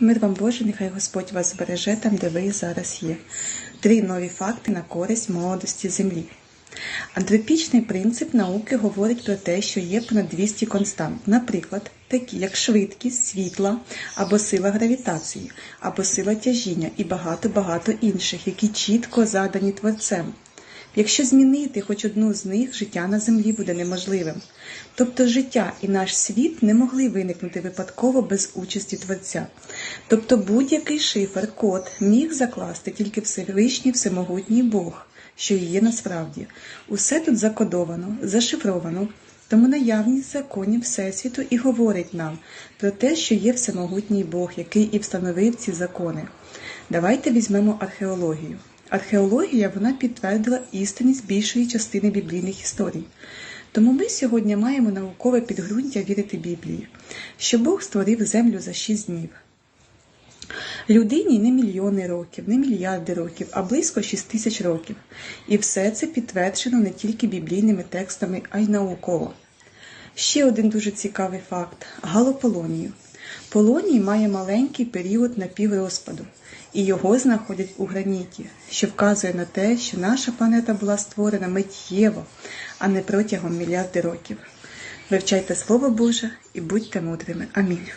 Мир вам Боже, нехай Господь вас збереже там, де ви зараз є. Три нові факти на користь молодості землі. Антропічний принцип науки говорить про те, що є понад 200 констант, наприклад, такі як швидкість світла або сила гравітації, або сила тяжіння і багато-багато інших, які чітко задані творцем. Якщо змінити хоч одну з них, життя на землі буде неможливим. Тобто життя і наш світ не могли виникнути випадково без участі Творця. Тобто будь-який шифр, код міг закласти тільки Всевишній Всемогутній Бог, що і є насправді. Усе тут закодовано, зашифровано, тому наявність законів Всесвіту і говорить нам про те, що є всемогутній Бог, який і встановив ці закони. Давайте візьмемо археологію. Археологія вона підтвердила істинність більшої частини біблійних історій. Тому ми сьогодні маємо наукове підґрунтя вірити Біблії, що Бог створив землю за шість днів. Людині не мільйони років, не мільярди років, а близько 6 тисяч років. І все це підтверджено не тільки біблійними текстами, а й науково. Ще один дуже цікавий факт галополонію. Полоній має маленький період напіврозпаду, і його знаходять у граніті, що вказує на те, що наша планета була створена миттєво, а не протягом мільярди років. Вивчайте Слово Боже і будьте мудрими. Амінь.